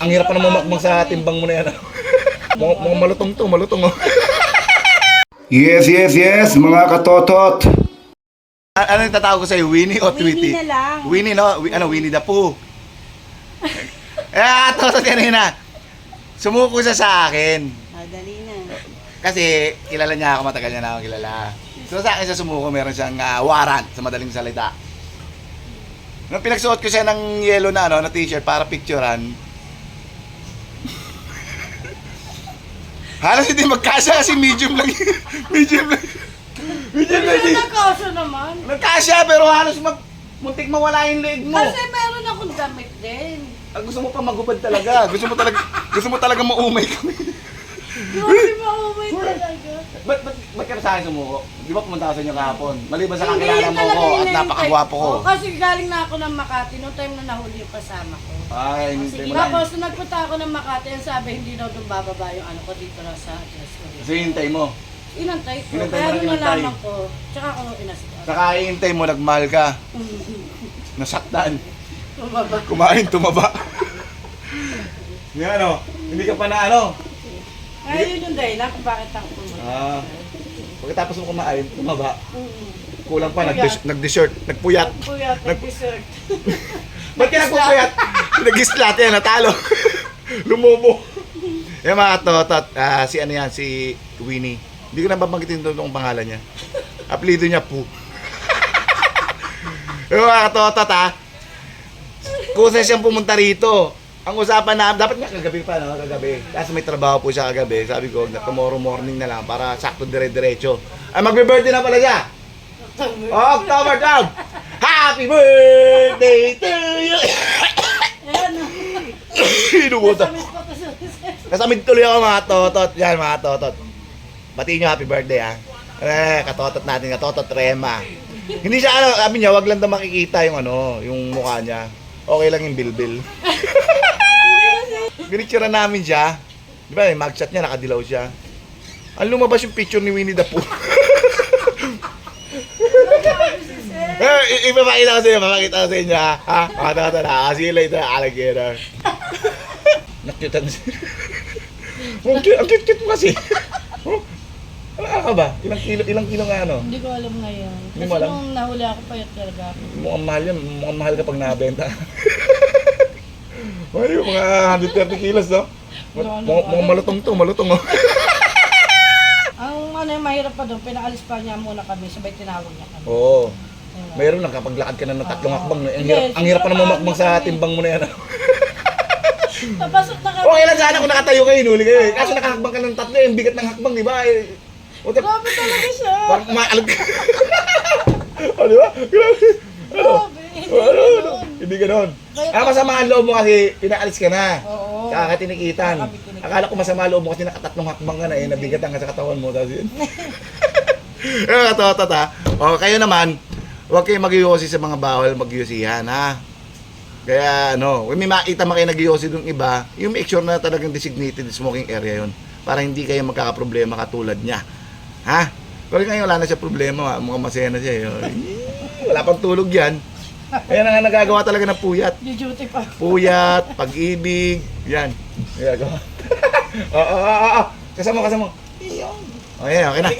Ang hirap pa naman makmang sa timbang mo na yan. ah. Mga, mga malutong to, malutong oh. Yes, yes, yes, mga katotot. A- ano yung tatawag ko sa'yo? Winnie o Tweety? Winnie na lang. Winnie, no? Wi- ano, Winnie the Pooh. eh, to sa kanina. Sumuko siya sa akin. Ah, dali na. Kasi kilala niya ako, matagal niya na ako kilala. So sa akin siya sumuko, meron siyang ah, warrant sa madaling salita. Nung pinagsuot ko siya ng yellow na ano, na t-shirt para picturean. Halos hindi magkasya kasi medium lang. yun. medium lang. medium lang. yun. Nagkasa naman. Nagkasya pero halos mag muntik mawala yung leg mo. Kasi meron akong damit din. Ah, gusto mo pa magubad talaga. Gusto mo talaga gusto mo talaga maumay kami. Grabe maumay talaga. Ba't, ba't, ba't ka na sa akin sumuko? Di ba pumunta ka sa inyo kahapon? Maliban sa Hindi, kakilala mo ko at napakagwapo ko. type ko. Kasi galing na ako ng Makati noong time na nahuli yung kasama ko. Ay, hindi Sige, mo lang. tapos nung nagpunta ako ng Makati, ang sabi hindi daw doon bababa yung ano ko dito na sa address ko. Kasi hintay mo. Inantay ko. Inantay Kaya mo lang, nung inantay. nalaman ko, tsaka ako inasikaso. Saka hintay mo, nagmahal ka. Nasaktan. Bumaba. Kumain, tumaba. Yung ano, hindi ka pa na ano. Kaya yun yung dahilan kung bakit ako pumunta. Ah, pagkatapos mo kumain, tumaba. Mm. Kulang pa, Puyat. nag- nag-dessert, nagpuyat. Puyat, nag-dessert. Ba't ka nagpupuyat? Nag-islat yan, natalo. Lumubo. Yung mga totot, ah, si ano yan, si Winnie. Hindi ko na babanggitin doon ang pangalan niya. Apelido niya po. yung mga totot ha, kusa siyang pumunta rito. Ang usapan na, dapat nga kagabi pa, no? Kagabi. Kasi may trabaho po siya kagabi. Sabi ko, na tomorrow morning na lang para sakto dire-diretso. Ay, magbe-birthday na pala siya. October 12! Happy birthday to you! Ayan. Inubuta. Kasamid tuloy ako mga totot. Yan mga totot. Batiin nyo happy birthday ha. Eh, katotot natin, katotot Rema. Hindi siya ano, sabi niya, wag lang daw makikita yung ano, yung mukha niya. Okay lang yung bilbil. Pinicture namin siya. Di ba, yung mugshot niya, nakadilaw siya. Ang lumabas yung picture ni Winnie the Pooh. Eh, ipapakita ko sa inyo, papakita ko sa inyo ha. Ha? Mga totot ha. See you later, alligator. Nakyutan siya. Ang cute, ang cute, cute mo kasi. Ano ka ba? Ilang kilo, ilang kilo nga ano? Hindi ko alam ngayon. Hindi Kasi mo alam? nung nahuli ako payat talaga ako. Mukhang mahal yan. Mukhang mahal kapag nabenta. Ay, mga 130 kilos, no? Mukhang mukhang malutong to, malutong, oh. Ang ano yung mahirap pa doon, pinaalis pa niya muna kami, sabay tinawag niya kami. Oo. Ayun. Mayroon lang kapag lakad ka na ng tatlong hakbang. no? Ang Hindi, hirap, ang hirap pa naman siguro makbang sa timbang mo na yan. ah. Papasok na kami. Okay lang sana kung nakatayo kayo, inuli kayo. eh. Kaso nakahakbang ka ng tatlo, eh, ang bigat ng hakbang, di ba? Eh, the- Grabe talaga siya. Parang umaalag ka. o, di ba? Grabe. Hindi Oh, ano, ano? ganun. Hindi ganon. Ah, masama ang loob mo kasi pinaalis ka na. Oo. Kaka tinikitan. Kaka tinikitan. Akala ko masama ang loob mo kasi nakatatlong hakbang ka na eh, nabigatan ka sa katawan mo. Tapos yun. Eh, katotot ha. O, kayo naman, huwag kayo mag sa mga bawal mag ha. Kaya ano, kung may makita mo kayo nag dun iba, yung make sure na talagang designated smoking area yun. Para hindi kayo magkakaproblema katulad niya. Ha? Pero ngayon wala na siya problema, mukhang masaya na siya. eh. Wala pang tulog yan. Ayan ang nagagawa talaga ng puyat. Di duty pa. Puyat, pag-ibig, yan. Nagagawa. Oo, oo, oo. Kasama, kasama. Iyon. Okay, okay na.